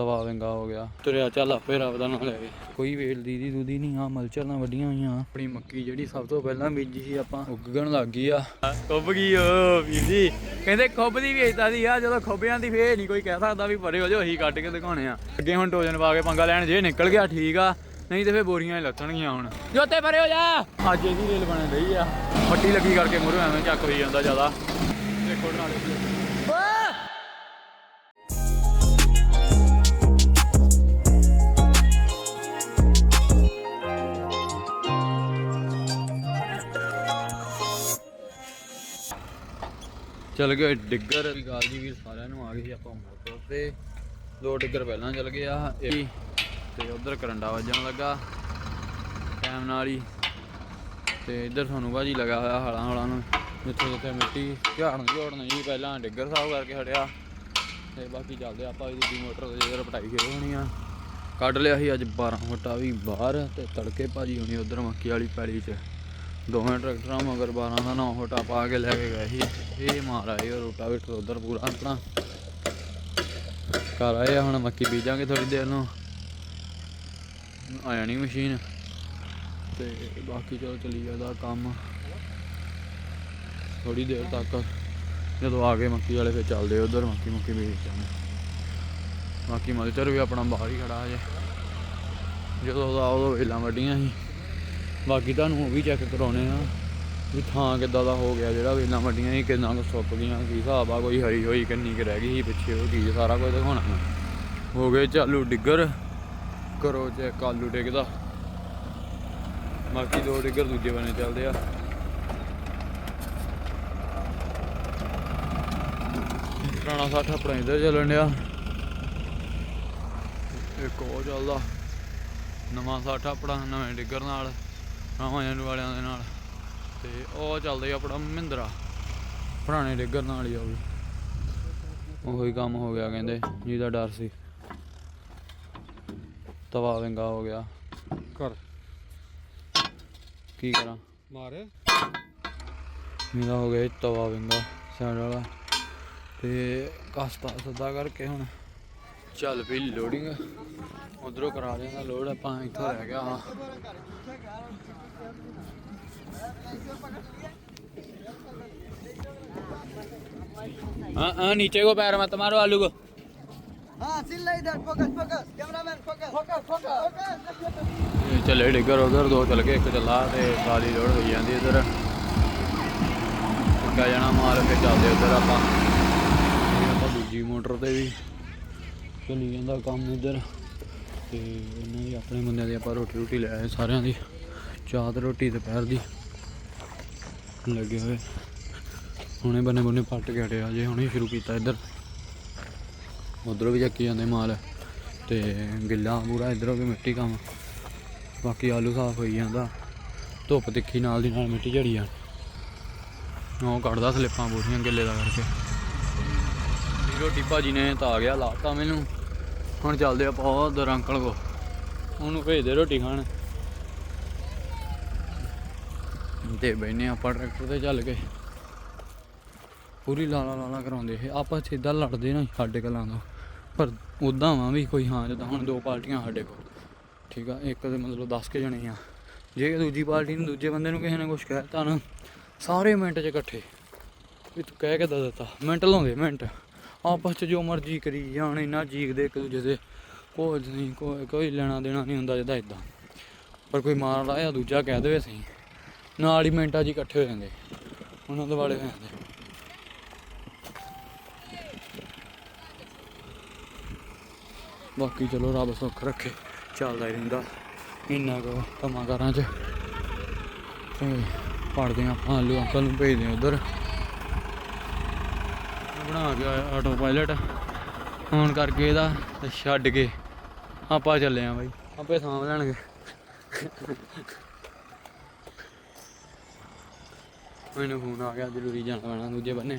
ਤਵਾ ਵਿੰਗਾ ਹੋ ਗਿਆ। ਤੁਰਿਆ ਚੱਲ ਆਪੇ ਰੱਬ ਦਾ ਨਾਮ ਲੈ ਕੇ। ਕੋਈ ਵੇਲ ਦੀਦੀ ਦੂਦੀ ਨਹੀਂ ਆ ਮਲਚਰ ਨਾਲ ਵੱਡੀਆਂ ਹੋਈਆਂ। ਆਪਣੀ ਮੱਕੀ ਜਿਹੜੀ ਸਭ ਤੋਂ ਪਹਿਲਾਂ ਬੀਜੀ ਸੀ ਆਪਾਂ ਉੱਗਣ ਲੱਗ ਗਈ ਆ। ਖੁੱਬ ਗਈ ਓ ਵੀਰ ਜੀ ਕਹਿੰਦੇ ਖੁੱਬ ਦੀ ਵੇਚਦਾ ਸੀ ਆ ਜਦੋਂ ਖੁੱਬਿਆਂ ਦੀ ਫੇਰ ਨਹੀਂ ਕੋਈ ਕਹਿ ਸਕਦਾ ਵੀ ਪਰੇ ਹੋ ਜਾ ਅਸੀਂ ਕੱਢ ਕੇ ਦਿਖਾਉਣੇ ਆ। ਅੱਗੇ ਹੁਣ ਟੋਜਨ ਪਾ ਕੇ ਪੰਗਾ ਲੈਣ ਜੇ ਨਿਕਲ ਗਿਆ ਠੀਕ ਆ ਨਹੀਂ ਤੇ ਫੇਰ ਬੋਰੀਆਂ ਹੀ ਲੱਥਣਗੀਆਂ ਹੁਣ। ਜੋਤੇ ਪਰੇ ਹੋ ਜਾ। ਅੱਜ ਇਹਦੀ ਰੇਲ ਬਣ ਰਹੀ ਆ। ਮੱਟੀ ਲੱਗੀ ਕਰਕੇ ਮੂਹਰੇ ਐਵੇਂ ਚੱਕ ਹੋਈ ਜਾਂਦਾ ਜ਼ਿਆਦਾ। ਚਲ ਗਏ, ਡਿੱਗਰ ਵੀ ਗਾਲ ਜੀ ਵੀ ਸਾਰਿਆਂ ਨੂੰ ਆ ਗਏ ਸੀ, ਆਪਾਂ ਮੋਟਰ ਤੇ। ਦੋ ਡਿੱਗਰ ਪਹਿਲਾਂ ਚਲ ਗਏ ਆ ਇਹ ਤੇ ਉਧਰ ਕਰੰਡਾ ਵੱਜਣ ਲੱਗਾ, ਟਾਈਮ ਨਾਲ ਹੀ। ਤੇ ਇੱਧਰ ਤੁਹਾਨੂੰ ਬਾਜੀ ਲਗਾ ਹੋਇਆ ਹਲਾਂ ਹਲਾਂ ਨੂੰ, ਜਿੱਥੇ ਜਿੱਥੇ ਮਿੱਟੀ ਝਾੜਨ ਝੋੜਨ ਜੀ ਪਹਿਲਾਂ ਡਿੱਗਰ ਸਾਫ਼ ਕਰਕੇ ਹਟਿਆ। ਤੇ ਬਾਕੀ ਚੱਲਦੇ ਆਪਾਂ ਇਹਦੀ ਦੀ ਮੋਟਰ ਤੇ ਜਿਹੜਾ ਪਟਾਈ ਸ਼ੁਰੂ ਹੋਣੀ ਆ। ਕੱਢ ਲਿਆ ਸੀ ਅੱਜ 12 ਫੁੱਟਾ ਵੀ ਬਾਹਰ, ਤੇ ਤੜਕੇ ਭਾਜੀ ਹੋਣੀ ਉਧਰ ਮੱਕੀ ਵਾਲੀ ਪੈਲੀ 'ਚ। ਦੋਵੇਂ ਟਰੈਕਟਰਾਂ ਮਗਰ 12 ਦਾ 9 ਫੁੱਟਾ ਪਾ ਕੇ ਲੈ ਕੇ ਗਏ ਸੀ। ਇਹ ਮਾਰ ਆਏ ਰੋਟਾ ਰੋਟਾਵੇਟਰ ਉਧਰ ਪੂਰਾ ਆਪਣਾ। ਘਰ ਆਏ ਹੁਣ ਮੱਕੀ ਬੀਜਾਂਗੇ ਥੋੜੀ ਦੇਰ ਨੂੰ। ਆਇਆ ਨਹੀਂ ਮਸ਼ੀਨ। ਤੇ ਬਾਕੀ ਚਲੋ ਚੱਲੀ ਜਾਂਦਾ ਕੰਮ। ਥੋੜੀ ਦੇਰ ਤੱਕ ਜਦੋਂ ਆ ਗਏ ਮੱਕੀ ਵਾਲੇ, ਫਿਰ ਚੱਲਦੇ ਉਧਰ ਮੱਕੀ ਮੁੱਕੀ ਬੀਜ ਜਾਂਦੇ। ਬਾਕੀ ਮਲਚਰ ਵੀ ਆਪਣਾ ਬਾਹਰ ਹੀ ਖੜਾ ਜੇ ਜਦੋਂ ਦਾ ਉਦੋਂ ਵੇਲਾਂ ਵੱਡੀਆਂ ਸੀ। ਬਾਕੀ ਤੁਹਾਨੂੰ ਉਹ ਵੀ ਚੈੱਕ ਕਰਾਉਣੇ ਆ ਵੀ ਥਾਂ ਕਿੱਦਾਂ ਦਾ ਹੋ ਗਿਆ ਜਿਹੜਾ ਵੇਲਾਂ ਵੱਡੀਆਂ ਸੀ ਕਿੰਨਾ ਕੁ ਸੁੱਕ ਗਈਆਂ, ਕੀ ਹਿਸਾਬ ਆ, ਕੋਈ ਹਰੀ ਹੋਈ ਕਿੰਨੀ ਕੁ ਰਹਿ ਗਈ ਸੀ ਪਿੱਛੇ, ਉਹ ਚੀਜ਼ ਸਾਰਾ ਕੁਝ ਦਿਖਾਉਣਾ ਹੋ ਗਏ ਚਾਲੂ ਡਿੱਗਰ, ਕਰੋ ਚੈੱਕ ਆਲੂ ਡਿੱਗਦਾ। ਬਾਕੀ ਦੋ ਡਿੱਗਰ ਦੂਜੇ ਬਣੇ ਚੱਲਦੇ ਆ। ਪੁਰਾਣਾ ਸਾਠ ਆਪਣਾ ਇੱਧਰ ਚੱਲਣ ਡਿਆ। ਇੱਕ ਉਹ ਚੱਲਦਾ। ਨਵਾਂ ਸਾਠ ਆਪਣਾ, ਨਵੇਂ ਡਿੱਗਰ ਨਾਲ। ਜਨ ਵਾਲਿਆਂ ਦੇ ਨਾਲ। ਤੇ ਉਹ ਚੱਲਦਾ ਆਪਣਾ ਮਹਿੰਦਰਾ। ਪੁਰਾਣੇ ਡਿੱਗਰ ਨਾਲ ਹੀ ਆ ਉਹ ਵੀ। ਉਹੀ ਕੰਮ ਹੋ ਗਿਆ ਕਹਿੰਦੇ ਜਿਹਦਾ ਡਰ ਸੀ। ਤਵਾ ਵਿੰਗਾ ਹੋ ਗਿਆ। ਕਰ ਕੀ ਕਰਾਂ? ਮਾਰ। ਮੇਰਾ ਹੋ ਗਿਆ ਤਵਾ ਵਿੰਗਾ ਸਾਈਡ ਵਾਲਾ। ਤੇ ਕਸਤਾ ਸੱਦਾ ਕਰਕੇ ਹੁਣ ਚੱਲ ਪਈ ਲੋਡਿੰਗ ਉਧਰੋਂ ਕਰਾ ਦੇਣਾ ਲੋਡ ਆਪਾਂ ਇੱਥੋਂ ਰਹਿ ਗਿਆ। ਹਾਂ हाँ हाँ नीचे को पैर मत मारो आलू को हाँ सिल रहा इधर focus focus cameraman focus focus focus ਇਹ ਚੱਲੇ ਡਿੱਗਰ ਉਧਰ ਦੋ ਚੱਲ ਗਏ ਇੱਕ ਚੱਲਾ ਤੇ ਕਾਲੀ ਲੋਡ ਹੋਈ ਜਾਂਦੀ ਇਧਰ ਇੱਕਾ ਜਣਾ ਮਾਰ ਕੇ ਚੱਲਦੇ ਉਧਰ ਆਪਾਂ ਇਹ ਆਪਾਂ ਦੂਜੀ ਮੋਟਰ ਤੇ ਵੀ ਚੱਲੀ ਜਾਂਦਾ ਕੰਮ ਇਧਰ ਤੇ ਇਹਨਾਂ ਦੀ ਆਪਣੇ ਬੰਦਿਆਂ ਦੀ ਆਪਾਂ ਰੋਟੀ ਰੋਟੀ ਲੈ ਆਏ ਸਾਰਿਆਂ ਦੀ ਚਾਹ ਤੇ ਰੋਟੀ ਦੁਪਹਿਰ ਦੀ ਲੱਗੇ ਹੋਏ। ਹੁਣੇ ਬੰਨੇ ਬੰਨੇ ਪੱਟ ਕੇ ਹਟਿਆ ਜੇ ਹੁਣੇ ਸ਼ੁਰੂ ਕੀਤਾ ਇੱਧਰ। ਉਧਰੋਂ ਵੀ ਚੱਕੀ ਜਾਂਦੇ ਮਾਲ, ਤੇ ਗਿੱਲਾ ਪੂਰਾ ਇਧਰੋਂ ਵੀ ਮਿੱਟੀ ਕੰਮ। ਬਾਕੀ ਆਲੂ ਸਾਫ਼ ਹੋਈ ਜਾਂਦਾ। ਧੁੱਪ ਤਿੱਖੀ ਨਾਲ ਦੀ ਨਾਲ ਮਿੱਟੀ ਝੜੀ ਆ। ਉਹ ਕੱਢਦਾ ਸਲਿੱਪਾਂ ਬੂਰੀਆਂ ਗਿੱਲੇ ਦਾ ਕਰਕੇ। ਇਹ ਰੋਟੀ ਭਾਜੀ ਨੇ ਤਾਂ ਆ ਗਿਆ, ਲਾਤਾ ਮੈਨੂੰ। ਹੁਣ ਚੱਲਦੇ ਆਪਾਂ ਉਧਰ ਅੰਕਲ ਕੋ। ਉਹਨੂੰ ਭੇਜ ਦੇ ਰੋਟੀ ਖਾਣ। ਤੇ ਬੈਨੇ ਆਪਾਂ ਟਰੈਕਟਰ ਤੇ ਚੱਲ ਕੇ ਪੂਰੀ ਲਾਲਾ ਲਾਲਾ ਕਰਾਉਂਦੇ ਇਹ। ਆਪਾਂ ਸਿੱਧਾ ਲੜਦੇ ਨਾ ਸਾਡੇ ਕਲਾਂ ਤੋਂ ਪਰ ਉਦਾਂ ਵਾਂ ਵੀ ਕੋਈ ਹਾਂ, ਜਿੱਦਾਂ ਹੁਣ ਦੋ ਪਾਰਟੀਆਂ ਸਾਡੇ ਕੋਲ। ਠੀਕ ਆ, ਇੱਕ ਦੇ ਮਤਲਬ 10 ਕੇ ਜਣੇ ਆ। ਜੇ ਦੂਜੀ ਪਾਰਟੀ ਨੂੰ ਦੂਜੇ ਬੰਦੇ ਨੂੰ ਕਿਸੇ ਨੇ ਕੁਝ ਕਹਿਤਾ ਨਾ, ਸਾਰੇ ਮਿੰਟ 'ਚ ਇਕੱਠੇ। ਵੀ ਤੂੰ ਕਹਿ ਕੇ ਦੱਸ ਦਿੱਤਾ। ਮਿੰਟ ਲਾਉਂਦੇ, ਮਿੰਟ। ਆਪਸ 'ਚ ਜੋ ਮਰਜ਼ੀ ਕਰੀ ਜਾਣ, ਇੰਨਾ ਜੀਕਦੇ ਇੱਕ ਦੂਜੇ ਦੇ ਕੁਝ ਨਹੀਂ, ਕੋਈ ਕੋਈ ਲੈਣਾ ਦੇਣਾ ਨਹੀਂ ਹੁੰਦਾ ਜਿੱਦਾਂ ਇਦਾਂ। ਪਰ ਕੋਈ ਮਾਰ ਲਾਇਆ, ਦੂਜਾ ਕਹਿ ਦੇਵੇ ਸਹੀ। ਨਾਲ ਹੀ ਮਿੰਟਾਂ 'ਚ ਇਕੱਠੇ ਹੋ ਜਾਂਦੇ। ਉਹਨਾਂ ਦੇ ਵਾਲੇ ਹੋ ਜਾਂਦੇ। ਬਾਕੀ ਚਲੋ ਰੱਬ ਸੁੱਖ ਰੱਖੇ, ਚੱਲਦਾ ਹੀ ਰਹਿੰਦਾ। ਇੰਨਾ ਕੁ ਕੰਮਾਂ ਕਾਰਾਂ 'ਚ। ਤੇ ਪੜਦੇ ਆਪਾਂ, ਆਲੂ ਅੰਕਲ ਨੂੰ ਭੇਜਦੇ ਆ ਉਧਰ। ਬਣਾ ਕੇ ਆਟੋ ਪਾਇਲਟ ਫੋਨ ਕਰਕੇ ਇਹਦਾ ਤੇ ਛੱਡ ਕੇ ਆਪਾਂ ਚੱਲੇ ਆ ਬਾਈ। ਆਪੇ ਸਾਂਭ ਲੈਣਗੇ। ਮੈਨੂੰ ਫੋਨ ਆ ਗਿਆ, ਜ਼ਰੂਰੀ ਜਾਣਾ ਪੈਣਾ ਦੂਜੇ ਬੰਨੇ।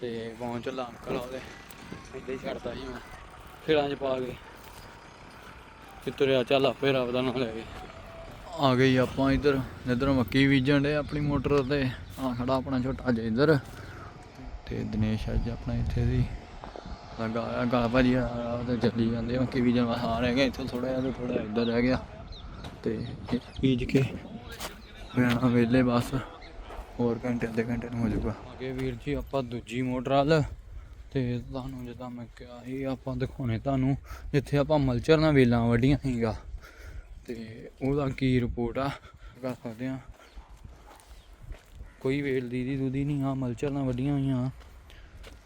ਤੇ ਪਹੁੰਚ ਚੱਲਾ ਅੰਕਲ ਉਹਦੇ ਇੱਦਾਂ ਹੀ ਛੱਡਦਾ ਸੀ ਮੈਂ ਫਿਰਾਂ 'ਚ ਪਾ ਕੇ। ਤੇ ਤੁਰਿਆ ਚੱਲ ਆਪੇ ਰੱਬ ਦਾ ਨਾਮ ਲੈ ਕੇ। ਆ ਗਈ ਆਪਾਂ ਇੱਧਰ ਇੱਧਰ ਮੱਕੀ ਬੀਜਣ ਦੇ ਆਪਣੀ ਮੋਟਰ ਤੇ। ਆ ਖੜਾ ਆਪਣਾ ਛੋਟਾ ਜਿਹਾ ਇੱਧਰ। ਤੇ ਦਿਨੇਸ਼ ਅੱਜ ਆਪਣਾ ਇੱਥੇ ਦੀ ਲੱਗਾ ਆ ਗਾਲ ਭਾਜੀ ਆ ਤੇ ਚੱਲੀ ਜਾਂਦੇ ਮੱਕੀ ਬੀਜਣ। ਵੀ ਆ ਹਾਂ ਰਹਿ ਗਿਆ ਇੱਥੋਂ ਥੋੜਾ ਜਿਹਾ ਤੇ ਥੋੜਾ ਇੱਧਰ ਰਹਿ ਗਿਆ। ਤੇ ਬੀਜ ਕੇ ਜਾਣਾ ਵੇਲੇ ਬਸ। ਹੋਰ ਘੰਟੇ, ਅੱਧੇ ਘੰਟੇ ਨੂੰ ਹੋ ਜਾਊਗਾ। ਅੱਗੇ ਵੀਰ ਜੀ, ਆਪਾਂ ਦੂਜੀ ਮੋਟਰ ਵੱਲ ਤੇ ਤੁਹਾਨੂੰ ਜਿੱਦਾਂ ਮੈਂ ਕਿਹਾ ਸੀ, ਆਪਾਂ ਦਿਖਾਉਣੇ ਤੁਹਾਨੂੰ, ਜਿੱਥੇ ਆਪਾਂ ਮਲਚਰ ਨਾਲ ਵੇਲਾਂ ਵੱਡੀਆਂ ਸੀਗਾ ਤੇ ਉਹਦਾ ਕੀ ਰਿਪੋਰਟ ਆ ਕਰ ਸਕਦੇ ਆ। ਕੋਈ ਵੇਲ ਦੀਦੀ ਦੀ ਦੂਦੀ ਨਹੀਂ ਆ, ਮਲਚਰ ਨਾਲ ਵੱਡੀਆਂ ਹੋਈਆਂ।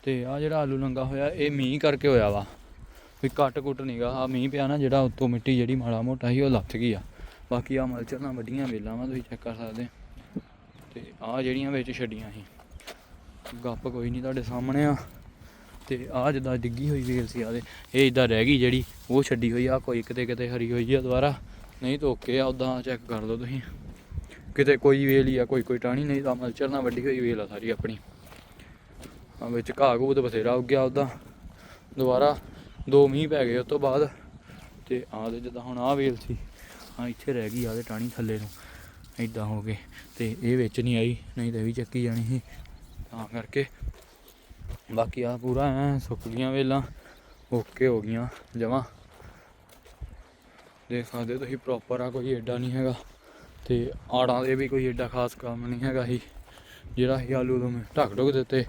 ਤੇ ਆ ਜਿਹੜਾ ਆਲੂ ਲੰਗਾ ਹੋਇਆ, ਇਹ ਮੀਂਹ ਕਰਕੇ ਹੋਇਆ ਵਾ। ਵੀ ਕੱਟ ਕੁੱਟ ਨਹੀਂਗਾ ਆ ਮੀਂਹ ਪਿਆ ਨਾ, ਜਿਹੜਾ ਉੱਤੋਂ ਮਿੱਟੀ ਜਿਹੜੀ ਮਾੜਾ ਮੋਟਾ ਸੀ, ਉਹ ਲੱਥ ਗਈ ਆ। ਬਾਕੀ ਆ ਮਲਚਰ ਨਾਲ ਵੱਡੀਆਂ ਵੇਲਾਂ ਵਾ, ਤੁਸੀਂ ਚੈੱਕ ਕਰ ਸਕਦੇ ਆ। ਤੇ ਆ ਜਿਹੜੀਆਂ ਵਿੱਚ ਛੱਡੀਆਂ ਸੀ। ਗੱਪ ਕੋਈ ਨਹੀਂ ਤੁਹਾਡੇ ਸਾਹਮਣੇ ਆ। ਤੇ ਆ ਜਿੱਦਾਂ ਡਿੱਗੀ ਹੋਈ ਵੇਲ ਸੀ ਆਦੇ ਇਹ ਇਦਾਂ ਰਹਿ ਗਈ ਜਿਹੜੀ, ਉਹ ਛੱਡੀ ਹੋਈ ਆ। ਕੋਈ ਕਿਤੇ ਕਿਤੇ ਹਰੀ ਹੋਈ ਆ ਦੁਬਾਰਾ। ਨਹੀਂ ਤਾਂ ਓਕੇ ਆ ਉਦਾਂ ਚੈੱਕ ਕਰ ਲਓ ਤੁਸੀਂ। ਕਿਤੇ ਕੋਈ ਵੇਲ ਹੀ ਆ, ਕੋਈ ਕੋਈ ਟਾਣੀ ਨਹੀਂ ਤਾਂ ਮਲਚਰ ਨਾਲ ਵੱਡੀ ਹੋਈ ਵੇਲ ਆ ਸਾਰੀ ਆਪਣੀ। ਆ ਵਿੱਚ ਘਾਹ ਘੂਹ ਤੇ ਬਥੇਰਾ ਉੱਗਿਆ ਉਦਾਂ ਦੁਬਾਰਾ ਦੋ ਮੀਂਹ ਪੈ ਗਏ ਉਸ ਤੋਂ ਬਾਅਦ। ਤੇ ਆਹ ਦੇ ਜਿੱਦਾਂ ਹੁਣ ਆਹ ਵੇਲ ਸੀ ਆ ਇੱਥੇ ਰਹਿ ਗਈ ਆਦੇ ਟਾਣੀ ਥੱਲੇ ਨੂੰ। ਇਦਾਂ ਹੋ ਗਏ ਤੇ ਇਹ ਵਿੱਚ ਨਹੀਂ ਆਈ, ਨਹੀਂ ਤਾਂ ਵੀ ਚੱਕੀ ਜਾਣੀ ਸੀ। ਤਾਂ ਕਰਕੇ ਬਾਕੀ ਆ ਪੂਰਾ ਐ ਸੁੱਕ ਗਈਆਂ ਵੇਲਾਂ, ਓਕੇ ਹੋ ਗਈਆਂ ਜਮਾਂ। ਦੇਖ ਸਕਦੇ ਤੁਸੀਂ ਪ੍ਰੋਪਰ ਆ, ਕੋਈ ਐਡਾ ਨਹੀਂ ਹੈਗਾ। ਤੇ ਆੜਾਂ ਦੇ ਵੀ ਕੋਈ ਐਡਾ ਖਾਸ ਕੰਮ ਨਹੀਂ ਹੈਗਾ ਸੀ, ਜਿਹੜਾ ਸੀ ਆਲੂ ਤੋਂ ਮੈਂ ਢੱਕ ਢੁੱਕ ਦਿੱਤੇ।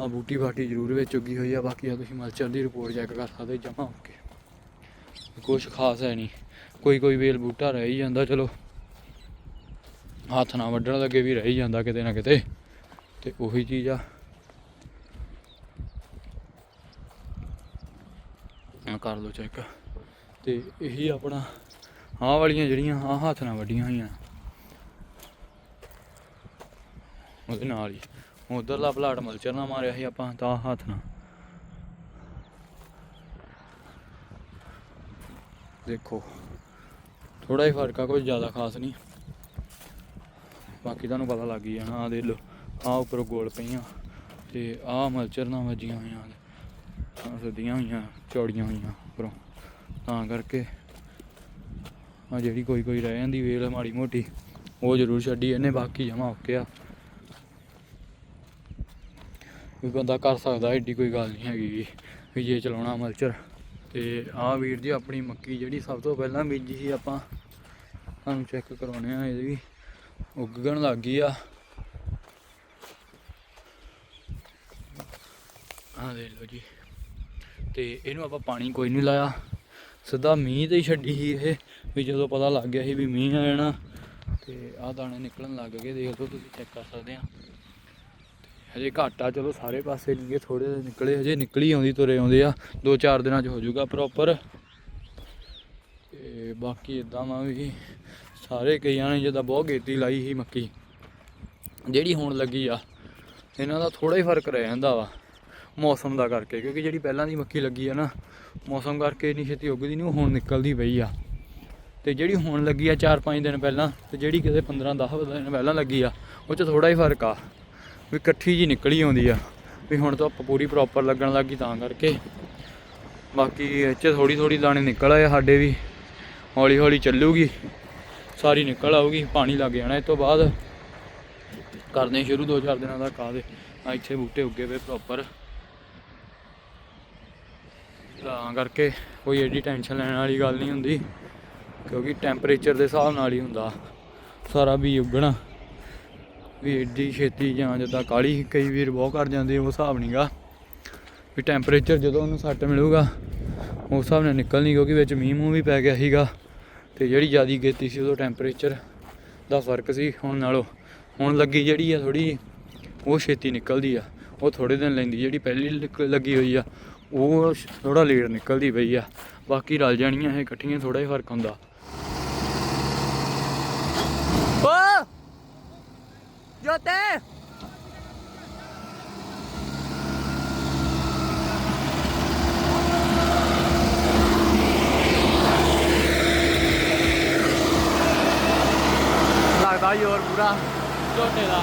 ਆ ਬੂਟੀ ਬਾਟੀ ਜ਼ਰੂਰ ਵਿੱਚ ਉੱਗੀ ਹੋਈ ਆ, ਬਾਕੀ ਆ ਤੁਸੀਂ ਮਲਚਰ ਦੀ ਰਿਪੋਰਟ ਚੈੱਕ ਕਰ ਸਕਦੇ ਜਮਾ ਓਕੇ। ਕੁਛ ਖਾਸ ਹੈ ਨਹੀਂ। ਕੋਈ ਕੋਈ ਵੇਲ ਬੂਟਾ ਰਹਿ ਹੀ ਜਾਂਦਾ, ਚਲੋ। ਹੱਥ ਨਾਲ ਵੱਢਣ ਲੱਗੇ ਵੀ ਰਹਿ ਹੀ ਜਾਂਦਾ ਕਿਤੇ ਨਾ ਕਿਤੇ। ਤੇ ਉਹੀ ਚੀਜ਼ ਆ। ਆ ਕਰ ਲਓ ਚੈੱਕ ਤੇ ਇਹੀ ਆਪਣਾ, ਆਹ ਵਾਲੀਆਂ ਜਿਹੜੀਆਂ, ਆਹ ਹੱਥ ਨਾਲ ਵੱਡੀਆਂ ਹੋਈਆਂ। ਉਹਦੇ ਨਾਲ ਹੀ। ਉਧਰਲਾ ਪਲਾਟ ਮਲਚਰ ਨਾਲ ਮਾਰਿਆ ਸੀ ਆਪਾਂ, ਤਾਂ ਹੱਥ ਨਾਲ। ਦੇਖੋ। ਥੋੜਾ ਹੀ ਫ਼ਰਕ ਆ, ਕੋਈ ਜ਼ਿਆਦਾ ਖਾਸ ਨਹੀਂ। ਬਾਕੀ ਤੁਹਾਨੂੰ ਪਤਾ ਲੱਗ ਹੀ ਜਾਣਾ ਆ ਦੇ ਲੋ ਆ ਉੱਪਰ ਗੋਲ ਪਈਆਂ, ਤੇ ਆ ਮਲਚਰ ਨਾਲ ਵੱਜੀਆਂ ਹੋਈਆਂ ਆ ਸਿੱਧੀਆਂ ਹੋਈਆਂ, ਚੌੜੀਆਂ ਹੋਈਆਂ ਉੱਪਰੋਂ। ਤਾਂ ਕਰਕੇ ਆ ਜਿਹੜੀ ਕੋਈ ਕੋਈ ਰਹਿ ਜਾਂਦੀ ਵੇਲ ਮਾੜੀ ਮੋਟੀ, ਉਹ ਜ਼ਰੂਰ ਛੱਡੀ ਇਹਨੇ, ਬਾਕੀ ਜਮਾ ਓਕੇ ਆ। ਵੀ ਬੰਦਾ ਕਰ ਸਕਦਾ, ਐਡੀ ਕੋਈ ਗੱਲ ਨਹੀਂ ਹੈਗੀ ਗੀ ਵੀ ਜੇ ਚਲਾਉਣਾ ਮਲਚਰ। ਤੇ ਆਹ ਵੀਰ ਜੀ ਆਪਣੀ ਮੱਕੀ ਜਿਹੜੀ ਸਭ ਤੋਂ ਪਹਿਲਾਂ ਬੀਜੀ ਸੀ ਆਪਾਂ। ਤੁਹਾਨੂੰ ਚੈੱਕ ਕਰਾਉਣੇ ਆ, ਇਹਦੀ ਵੀ ਉੱਗਣ ਲੱਗ ਗਈ ਆ। ਆਹ ਦੇਖ ਲਓ ਜੀ। ਤੇ ਇਹਨੂੰ ਆਪਾਂ ਪਾਣੀ ਕੋਈ ਨਹੀਂ ਲਾਇਆ। ਸਿੱਧਾ ਮੀਂਹ ਤੇ ਹੀ ਛੱਡੀ ਸੀ ਇਹ, ਵੀ ਜਦੋਂ ਪਤਾ ਲੱਗ ਗਿਆ ਸੀ ਵੀ ਮੀਂਹ ਆ ਜਾਣਾ। ਤੇ ਆਹ ਦਾਣੇ ਨਿਕਲਣ ਲੱਗ ਗਏ, ਦੇਖ ਲਓ ਤੁਸੀਂ ਚੈੱਕ ਕਰ ਸਕਦੇ ਆ। ਹਜੇ ਘੱਟ ਆ, ਚਲੋ ਸਾਰੇ ਪਾਸੇ ਨਹੀਂ ਥੋੜੇ ਜਿਹੇ ਨਿਕਲੇ, ਹਜੇ ਨਿਕਲੀ ਆਉਂਦੀ, ਤੁਰੇ ਆਉਂਦੇ ਆ। ਦੋ ਚਾਰ ਦਿਨਾਂ 'ਚ ਹੋ ਜਾਊਗਾ ਪ੍ਰੋਪਰ ਤੇ ਬਾਕੀ ਇਦਾਂ ਵਾ ਵੀ ਸਾਰੇ ਕਈਆਂ ਨੇ ਜਿੱਦਾਂ ਬਹੁਤ ਗੇਤੀ ਲਾਈ ਸੀ ਮੱਕੀ, ਜਿਹੜੀ ਹੁਣ ਲੱਗੀ ਆ, ਇਹਨਾਂ ਦਾ ਥੋੜਾ ਹੀ ਫ਼ਰਕ ਰਹਿ ਜਾਂਦਾ ਵਾ ਮੌਸਮ ਦਾ ਕਰਕੇ, ਕਿਉਂਕਿ ਜਿਹੜੀ ਪਹਿਲਾਂ ਦੀ ਮੱਕੀ ਲੱਗੀ ਆ ਨਾ, ਮੌਸਮ ਕਰਕੇ ਇੰਨੀ ਛੇਤੀ ਉੱਗਦੀ ਨਹੀਂ ਉਹ ਹੁਣ ਨਿਕਲਦੀ ਪਈ ਆ। ਤੇ ਜਿਹੜੀ ਹੁਣ ਲੱਗੀ ਆ 4-5 ਦਿਨ ਪਹਿਲਾਂ, ਤੇ ਜਿਹੜੀ ਕਿਤੇ 15-10 ਦਿਨ ਪਹਿਲਾਂ ਲੱਗੀ ਆ, ਉਹ 'ਚ ਥੋੜਾ ਹੀ ਫ਼ਰਕ ਆ। ਵੀ ਇਕੱਠੀ ਜੀ ਨਿਕਲੀ ਆਉਂਦੀ ਆ, ਵੀ ਹੁਣ ਤਾਂ ਪੂਰੀ ਪ੍ਰੋਪਰ ਲੱਗਣ ਲੱਗੀ ਤਾਂ ਕਰਕੇ। ਬਾਕੀ ਇਹ 'ਚ ਥੋੜੀ ਥੋੜੀ ਦਾਣੇ ਨਿਕਲ ਆਏ ਆ ਸਾਡੇ ਵੀ। ਹੌਲੀ ਹੌਲੀ ਚੱਲੂਗੀ, ਸਾਰੀ ਨਿਕਲ ਆਊਗੀ, ਪਾਣੀ ਲੱਗ ਜਾਣਾ ਇਸ ਤੋਂ ਬਾਅਦ। ਕਰਦੇ ਸ਼ੁਰੂ ਦੋ ਚਾਰ ਦਿਨਾਂ ਦਾ ਕਾਦੇ ਆ ਇੱਥੇ ਬੂਟੇ ਉੱਗੇ ਪਏ ਪ੍ਰੋਪਰ ਤਾਂ ਕਰਕੇ ਕੋਈ ਐਡੀ ਟੈਨਸ਼ਨ ਲੈਣ ਵਾਲੀ ਗੱਲ ਨਹੀਂ ਹੁੰਦੀ, ਕਿਉਂਕਿ ਟੈਂਪਰੇਚਰ ਦੇ ਹਿਸਾਬ ਨਾਲ ਹੀ ਹੁੰਦਾ, ਸਾਰਾ ਵੀ ਉੱਗਣਾ। ਵੀ ਐਡੀ ਛੇਤੀ ਜਾਂ ਜਿੱਦਾਂ ਕਾਲੀ ਕਈ ਵੀਰ ਬਹੁਤ ਕਰ ਜਾਂਦੇ, ਉਹ ਹਿਸਾਬ ਨਹੀਂਗਾ ਵੀ ਟੈਂਪਰੇਚਰ ਜਦੋਂ ਉਹਨੂੰ ਸੱਟ ਮਿਲੂਗਾ, ਉਸ ਹਿਸਾਬ ਨਾਲ ਨਿਕਲਣੀ, ਕਿਉਂਕਿ ਵਿੱਚ ਮੀਂਹ ਮੂੰਹ ਵੀ ਪੈ ਗਿਆ ਸੀਗਾ। ਤੇ ਜਿਹੜੀ ਜਿਆਦੀ ਗੇਤੀ ਸੀ, ਉਦੋਂ ਟੈਂਪਰੇਚਰ ਦਾ ਫ਼ਰਕ ਸੀ ਹੁਣ ਨਾਲੋਂ। ਹੁਣ ਲੱਗੀ ਜਿਹੜੀ ਆ ਥੋੜੀ ਉਹ ਛੇਤੀ ਨਿਕਲਦੀ ਆ। ਉਹ ਥੋੜੇ ਦਿਨ ਲੈਂਦੀ, ਜਿਹੜੀ ਪਹਿਲੀ ਲੱਗੀ ਹੋਈ ਆ, ਉਹ ਥੋੜਾ ਲੇਟ ਨਿਕਲਦੀ ਪਈ ਆ। ਬਾਕੀ ਰਲ ਜਾਣੀਆਂ ਇਹ, ਇਕੱਠੀਆਂ ਥੋੜਾ ਹੀ ਫ਼ਰਕ ਹੁੰਦਾ ਓ ਜੋਤੇ। ਲੱਗਦਾ ਯੋਰ ਪੂਰਾ। ਝੋਟੇ ਦਾ।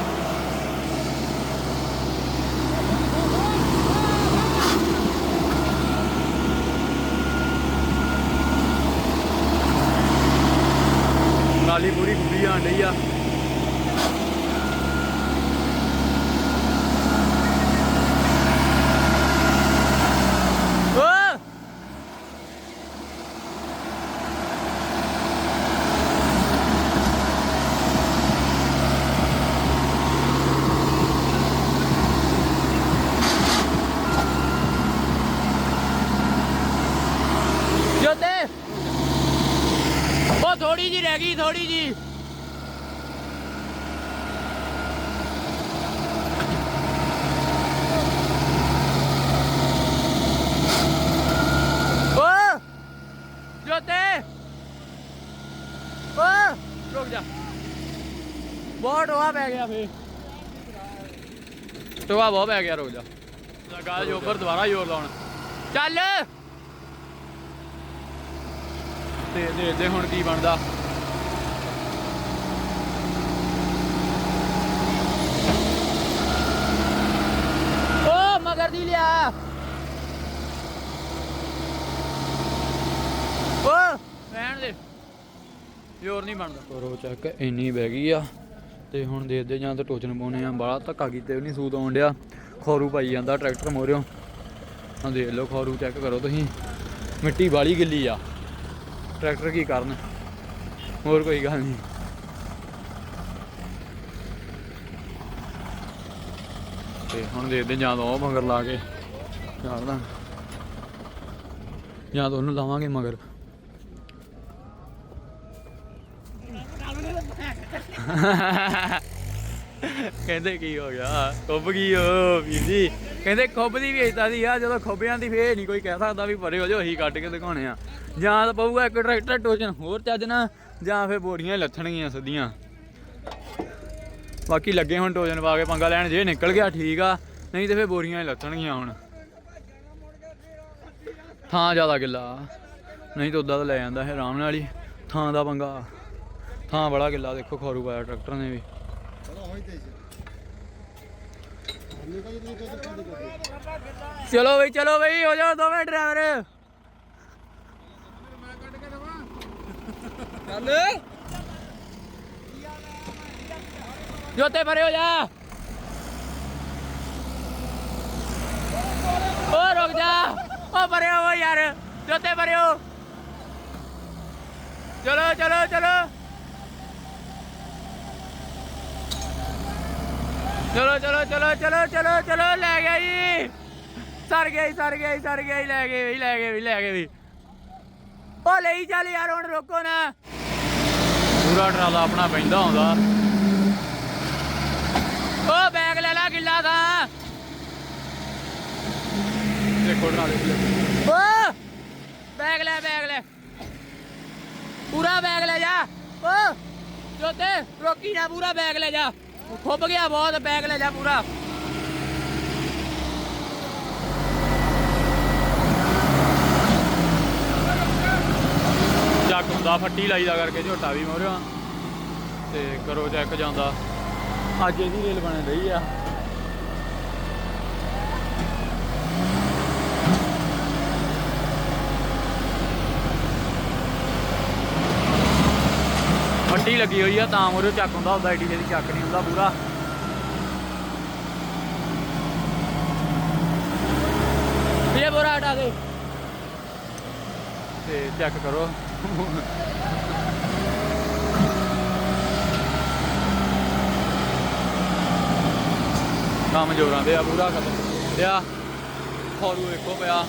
ਨਾਲੀ ਪੂਰੀ ਖੁੱਲੀ ਆਣ ਡਈ ਆ ਪੈ ਗਈ ਥੋੜੀ ਜੀ ਓ ਜੋਤੇ ਓ ਰੁਕ ਜਾ ਬਹੁਤ ਟੋਆ ਪੈ ਗਿਆ ਫੇ ਟੋਆ ਬਹੁਤ ਪੈ ਗਿਆ ਰੁਕ ਜਾ। ਲਗਾ ਜੋ ਉੱਪਰ ਦੁਬਾਰਾ ਜ਼ੋਰ ਲਾਉਣ। ਚੱਲ। ਤੇ ਦੇ ਦੇ ਹੁਣ ਕੀ ਬਣਦਾ। ਓ ਮਗਰ ਦੀ ਲਿਆ। ਓ। ਰਹਿਣ ਦੇ। ਜ਼ੋਰ ਨਹੀਂ ਬਣਦਾ। ਕਰੋ ਚੈੱਕ ਇੰਨੀ ਬਹਿ ਗਈ ਆ। ਤੇ ਹੁਣ ਦੇਖਦੇ ਜਾਂ ਤਾਂ ਟੋਚਨ ਪਾਉਣੇ ਆ ਬਾਹਲਾ ਧੱਕਾ ਕੀਤੇ ਵੀ ਨਹੀਂ ਸੂਤ ਆਉਣ ਡਿਆ। ਖੋਰੂ ਪਾਈ ਜਾਂਦਾ, ਟਰੈਕਟਰ ਮੋਰਿਓ ਆ ਦੇਖ ਲਓ, ਖੋਰੂ ਚੈੱਕ ਕਰੋ ਤੁਸੀਂ। ਮਿੱਟੀ ਬਾਲੀ ਗਿੱਲੀ ਆ। ਟਰੈਕਟਰ ਕੀ ਕਰਨ? ਹੋਰ ਕੋਈ ਗੱਲ ਨਹੀਂ। ਤੇ ਹੁਣ ਦੇਖਦੇ ਜਾਂ ਤਾਂ ਉਹ ਮਗਰ ਲਾ ਕੇ। ਚੜਦਾ ਜਾਂ ਤਾਂ ਉਹਨੂੰ ਲਾਵਾਂਗੇ ਮਗਰ। ਕਹਿੰਦੇ ਕੀ ਹੋ ਗਿਆ? ਖੁੱਬ ਗਈ ਓ ਵੀਰ ਜੀ। ਕਹਿੰਦੇ ਖੁੱਬ ਦੀ ਵੇਚਦਾ ਸੀ ਆ, ਜਦੋਂ ਖੁੱਬਿਆਂ ਦੀ ਫੇਰ ਨਹੀਂ ਕੋਈ ਕਹਿ ਸਕਦਾ ਵੀ ਪਰੇ ਹੋ ਜਾਓ, ਅਸੀਂ ਕੱਢ ਕੇ ਦਿਖਾਉਣੇ ਆ। ਜਾਂ ਤਾਂ ਪਊਗਾ ਇੱਕ ਟਰੈਕਟਰ ਟੋਚਨ ਹੋਰ ਚੱਜ ਨਾ ਜਾਂ ਫੇਰ ਬੋਰੀਆਂ ਹੀ ਲੱਥਣਗੀਆਂ ਸਿੱਧੀਆਂ। ਬਾਕੀ ਲੱਗੇ ਹੁਣ ਟੋਜਨ ਪਾ ਕੇ ਪੰਗਾ ਲੈਣ, ਜੇ ਨਿਕਲ ਗਿਆ ਠੀਕ ਆ, ਨਹੀਂ ਤੇ ਫੇਰ ਬੋਰੀਆਂ ਹੀ ਲੱਥਣਗੀਆਂ ਹੁਣ। ਥਾਂ ਜ਼ਿਆਦਾ ਗਿੱਲਾ ਨਹੀਂ ਤਾਂ ਉਦਾਂ ਤਾਂ ਲੈ ਜਾਂਦਾ ਇਹ ਆਰਾਮ ਨਾਲ ਹੀ, ਥਾਂ ਦਾ ਪੰਗਾ। ਹਾਂ ਬੜਾ ਗਿੱਲਾ ਦੇਖੋ, ਖੌਰੂ ਪਾਇਆ ਟਰੈਕਟਰ ਨੇ ਵੀ। ਚਲੋ ਬਈ ਚਲੋ ਬਈ, ਹੋ ਜਾਓ ਦੋਵੇਂ ਡਰਾਈਵਰ ਚੱਲ। ਜੋਤੇ ਭਰੇ ਹੋ ਜਾ। ਓ, ਰੁਕ ਜਾ। ਓ ਭਰੇ ਹੋ ਯਾਰ, ਜੋਤੇ ਭਰੇ ਹੋ ਚਲੋ ਚਲੋ ਚਲੋ। ਚਲੋ ਚਲੋ ਚਲੋ ਚਲੋ ਚਲੋ ਚਲੋ, ਲੈ ਗਿਆ ਜੀ। ਸਰ ਗਿਆ ਜੀ, ਸਰ ਗਿਆ ਜੀ, ਸਰ ਗਿਆ ਜੀ, ਲੈ ਗਏ ਵੀ ਲੈ ਗਏ ਵੀ ਲੈ ਗਏ ਵੀ ਓ ਲਈ ਚੱਲ ਯਾਰ, ਹੁਣ ਰੋਕੋ ਨਾ। ਪੂਰਾ ਟਰਾਲਾ ਆਪਣਾ ਪੈਂਦਾ ਹੁੰਦਾ। ਓ ਬੈਗ ਲੈ ਲੈ, ਗਿੱਲਾ ਦਾ ਦੇਖੋ ਟਰਾਲੇ ਓ! ਬੈਗ ਲੈ ਬੈਗ ਲੈ। ਪੂਰਾ ਬੈਗ ਲੈ ਜਾ। ਓ! ਜੋਤੇ, ਰੋਕੀ ਨਾ, ਪੂਰਾ ਬੈਗ ਲੈ ਜਾ। ਖੁੱਬ ਗਿਆ ਬਹੁਤ ਬੈਗ ਲੈ ਜਾ ਪੂਰਾ। ਚੱਕ ਹੁੰਦਾ, ਫੱਟੀ ਲਾਈਦਾ ਕਰਕੇ ਝੋਟਾ ਵੀ ਮੋਰਿਆ ਤੇ ਕਰੋ ਚੈੱਕ ਜਾਂਦਾ। ਅੱਜ ਇਹਦੀ ਰੇਲ ਬਣ ਰਹੀ ਆ। ਫੱਟੀ ਲੱਗੀ ਹੋਈ ਆ, ਤਾਂ ਮੋਰਿਓ ਚੱਕ ਹੁੰਦਾ, ਉਹਦਾ ਐਡੀ ਜਿਹੀ ਚੱਕ ਨਹੀਂ ਹੁੰਦਾ ਪੂਰਾ। ਇਹ ਬੋਰਾ ਹਟਾ ਦੇ। ਤੇ ਚੈੱਕ ਕਰੋ। ਕੰਮ ਜੋਰਾਂ ਦੇ ਆ ਪੂਰਾ, ਖਤਮ। ਲਿਆ। ਖੌਰੂ ਵੇਖੋ ਪਿਆ।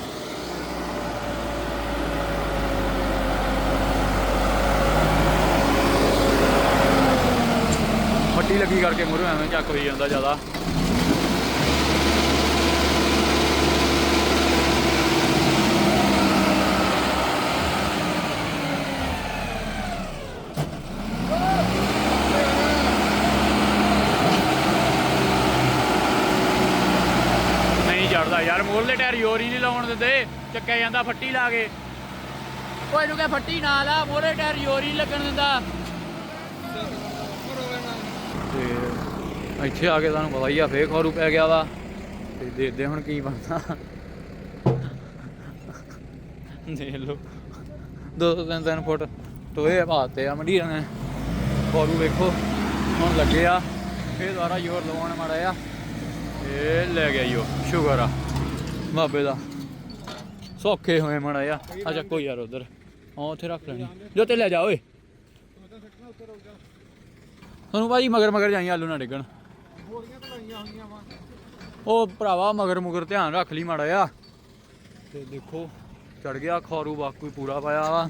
ਮੱਟੀ ਲੱਗੀ ਕਰਕੇ ਮੁਰੂ ਐਵੇਂ ਚੱਕ ਹੋਈ ਜਾਂਦਾ ਜ਼ਿਆਦਾ। ਨਹੀਂ ਚੜਦਾ ਯਾਰ ਮੋਰਲੇ ਟਾਇਰ ਯੋਰ ਹੀ ਨਹੀਂ ਲਾਉਣ ਦਿੰਦੇ, ਚੱਕਿਆ ਜਾਂਦਾ ਫੱਟੀ ਲਾ ਕੇ। ਉਹ ਇਹਨੂੰ ਕਹ ਫੱਟੀ ਨਾ ਲਾ ਮੋਰਲੇ ਟਾਇਰ ਯੋਰ ਹੀ ਨੀ ਲੱਗਣ ਦਿੰਦਾ। ਤੇ ਇੱਥੇ ਆ ਕੇ ਤੁਹਾਨੂੰ ਪਤਾ ਹੀ ਆ, ਫੇਰ ਖੌਰੂ ਪੈ ਗਿਆ ਵਾ। ਤੇ ਦੇਖਦੇ ਹੁਣ ਕੀ ਬਣਦਾ। ਦੇਖ ਲਓ। ਦੋ ਦੋ ਤਿੰਨ ਤਿੰਨ ਫੁੱਟ ਟੋਏ ਪਾਤੇ ਆ ਮੰਡੀਰਾਂ ਨੇ। ਖੌਰੂ ਵੇਖੋ, ਹੁਣ ਲੱਗੇ ਆ। ਫੇਰ ਦੁਬਾਰਾ ਜ਼ੋਰ ਲਵਾਉਣ ਮਾੜਾ ਆ ਇਹ ਲੈ ਗਿਆ ਈਓ ਸ਼ੁਗਰ ਆ, ਬਾਬੇ ਦਾ। ਸੌਖੇ ਹੋਏ ਮਾੜਾ ਆ ਆ ਚੱਕੋ ਯਾਰ ਉਧਰ। ਆ ਉੱਥੇ ਰੱਖ ਲੈਣੀ। ਜੋ ਤੇ ਲੈ ਜਾ, ਓਏ। ਤੁਹਾਨੂੰ ਭਾਜੀ ਮਗਰ ਮਗਰ ਜਾਈ ਆਲੂ ਨਾ ਡਿੱਗਣ। ਉਹ ਭਰਾਵਾ ਮਗਰ ਮੁਗਰ ਧਿਆਨ ਰੱਖ ਲਈ ਮਾੜਾ ਆ ਤੇ ਦੇਖੋ ਚੜ ਗਿਆ ਖੌਰੂ ਬਾਕੂ ਪੂਰਾ ਪਾਇਆ ਵਾ।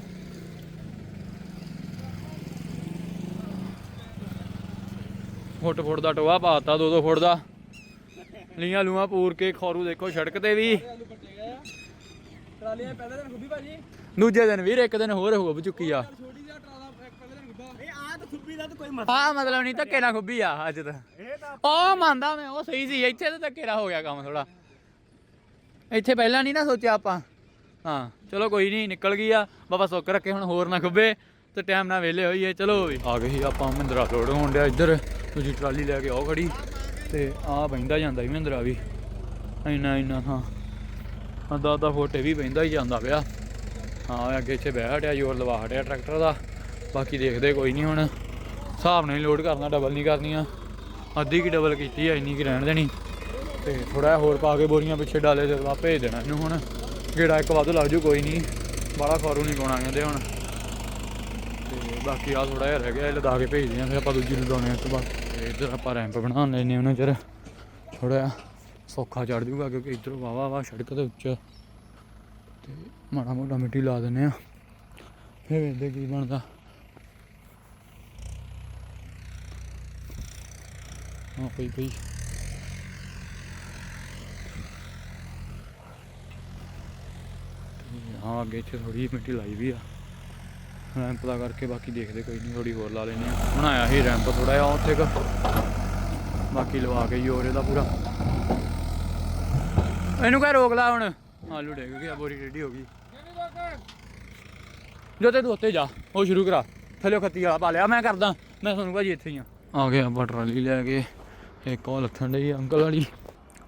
ਫੁੱਟ ਫੁੱਟ ਦਾ ਟੋਆ ਪਾਤਾ ਦੋ ਦੋ ਫੁੱਟ ਦਾ। ਲੀਆਂ ਲੂਆਂ ਪੂਰ ਕੇ ਖੌਰੂ ਦੇਖੋ ਸੜਕ ਤੇ ਵੀ। ਦੂਜੇ ਦਿਨ ਵੀਰ ਇੱਕ ਦਿਨ ਹੋਰ ਹੋਊ ਚੁੱਕੀ ਆ। ਕੋਈ ਆ ਮਤਲਬ ਨਹੀਂ ਧੱਕੇ ਨਾਲ ਖੁੱਬੀ ਆ ਅੱਜ ਤਾਂ। ਇਹ ਤਾਂ ਉਹ ਮੰਨਦਾ ਮੈਂ ਉਹ ਸਹੀ ਸੀ ਇੱਥੇ ਤਾਂ ਧੱਕੇ ਨਾਲ ਹੋ ਗਿਆ ਕੰਮ ਥੋੜਾ ਇੱਥੇ ਪਹਿਲਾਂ ਨਹੀਂ ਨਾ ਸੋਚਿਆ ਆਪਾਂ। ਹਾਂ ਚਲੋ ਕੋਈ ਨਹੀਂ ਨਿਕਲ ਗਈ ਆ। ਬਾਬਾ ਸੁੱਕ ਰੱਖੇ ਹੁਣ ਹੋਰ ਨਾ ਖੁੱਬੇ ਤੇ ਟਾਈਮ ਨਾਲ ਵਿਹਲੇ ਹੋਈਏ ਚਲੋ ਵੀ। ਆ ਗਏ ਸੀ ਆਪਾਂ ਮਹਿੰਦਰਾ ਰੋਡ ਹੋਣ ਡਿਆ ਇੱਧਰ। ਦੂਜੀ ਟਰਾਲੀ ਲੈ ਕੇ ਆਓ ਖੜੀ ਤੇ ਆ ਬਹਿੰਦਾ ਜਾਂਦਾ ਹੀ ਮਹਿੰਦਰਾ ਵੀ। ਇੰਨਾ ਇੰਨਾ ਹਾਂ ਅੱਧਾ ਅੱਧਾ ਫੁੱਟ ਵੀ ਬਹਿੰਦਾ ਹੀ ਜਾਂਦਾ ਪਿਆ। ਹਾਂ ਅੱਗੇ ਇੱਥੇ ਬਹਿ ਹਟਿਆ ਜੋਰ ਲਵਾ ਹਟਿਆ ਟਰੈਕਟਰ ਦਾ। ਬਾਕੀ ਦੇਖਦੇ ਕੋਈ ਨਹੀਂ ਹੁਣ। ਹਿਸਾਬ ਨਾਲ ਲੋਡ ਕਰਨਾ ਡਬਲ ਨਹੀਂ ਕਰਨੀਆਂ। ਅੱਧੀ ਕੀ ਡਬਲ ਕੀਤੀ ਆ, ਇੰਨੀ ਕੀ ਰਹਿਣ ਦੇਣੀ। ਤੇ ਥੋੜਾ ਹੋਰ ਪਾ ਕੇ ਬੋਰੀਆਂ ਪਿੱਛੇ ਡਾਲੇ ਤੇ ਵਾ, ਭੇਜ ਦੇਣਾ ਇਹਨੂੰ ਹੁਣ। ਗੇੜਾ ਇੱਕ ਵੱਧ ਲੱਗ ਜੂ, ਕੋਈ ਨਹੀਂ ਬਾਹਲਾ ਖਾਰੂ ਨਹੀਂ ਪਾਉਣਾ ਕਹਿੰਦੇ ਹੁਣ। ਤੇ ਬਾਕੀ ਆ ਥੋੜਾ ਜਿਹਾ ਰਹਿ ਗਿਆ, ਇਹ ਲਦਾ ਕੇ ਭੇਜਦੇ ਆ ਫਿਰ ਆਪਾਂ ਦੂਜੀ ਲਦਾਉਣੇ ਆ ਤੋਂ ਬਾਅਦ ਤੇ ਇੱਧਰ ਆਪਾਂ ਰੈਂਪ ਬਣਾ ਲੈਨੇ ਉਹਨਾਂ ਚਿਰ ਥੋੜਾ ਜਿਹਾ ਸੌਖਾ ਚੜ ਜੂਗਾ, ਕਿਉਂਕਿ ਇੱਧਰੋਂ ਵਾਵਾ ਵਾ ਸੜਕ ਦੇ ਉੱਚ। ਤੇ ਮਾੜਾ ਮੋਟਾ ਮਿੱਟੀ ਲਾ ਦਿੰਨੇ ਆ ਫਿਰ ਵੇਖਦੇ ਕੀ ਬਣਦਾ? ਹਾਂ ਪਈ ਤੇ ਹਾਂ ਅੱਗੇ ਇੱਥੇ ਥੋੜੀ ਮਿੱਟੀ ਲਾਈ ਵੀ ਆ। ਰੈਂਪ ਦਾ ਕਰਕੇ ਬਾਕੀ ਦੇਖਦੇ ਕੋਈ ਨਹੀਂ ਥੋੜੀ ਹੋਰ ਲਾ ਲੈਨੇ ਆ ਬਣਾਇਆ ਸੀ ਰੈਂਪ ਥੋੜਾ ਜਿਹਾ ਉੱਥੇ ਕ। ਬਾਕੀ ਲਵਾ ਕੇ ਹੀ ਹੋਰ ਇਹਦਾ ਪੂਰਾ। ਇਹਨੂੰ ਕਹਿ ਰੋਕ ਲਾ ਹੁਣ। ਆਲੂ ਡੇਗ ਗਿਆ ਬੋਰੀ ਰੈਡੀ ਹੋ ਗਈ। ਜੋ ਤੇ ਤੂੰ ਉੱਤੇ ਜਾ। ਉਹ ਸ਼ੁਰੂ ਕਰਾ। ਥੱਲੇ ਖੱਤੀ ਵਾਲਾ ਪਾ ਲਿਆ ਮੈਂ ਕਰਦਾ। ਮੈਂ ਤੁਹਾਨੂੰ ਭਾਜੀ ਇੱਥੇ ਹੀ ਆ। ਆ ਗਿਆ ਆਪਾਂ ਟਰਾਲੀ ਲੈ ਕੇ। ਇੱਕ ਉਹ ਲੱਥਣ ਡਈ ਅੰਕਲ ਵਾਲੀ।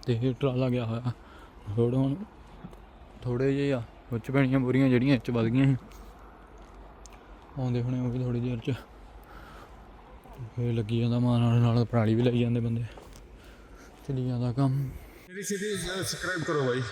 ਤੇ ਟਰਾਲਾ ਗਿਆ ਹੋਇਆ। ਥੋੜ ਹੁਣ ਥੋੜੇ ਜਿਹੇ ਆ, ਵਿੱਚ ਪੈਣੀਆਂ ਬੋਰੀਆਂ ਜਿਹੜੀਆਂ ਇੱਚ ਵੱਧ ਗਈਆਂ ਆਉਂਦੇ ਹੁਣੇ ਉਹ ਵੀ ਥੋੜੀ ਜਿਹੀ ਚ। ਫੇਰ ਲੱਗੀ ਜਾਂਦਾ ਮਾਂ ਨਾਲ ਨਾਲ, ਪਰਾਲੀ ਵੀ ਲਈ ਜਾਂਦੇ ਬੰਦੇ। ਚਲੀ ਜਾਂਦਾ ਕੰਮ। ਮੇਰੀ ਸਿੱਧੀ ਸਬਸਕ੍ਰਾਈਬ ਕਰੋ ਭਾਈ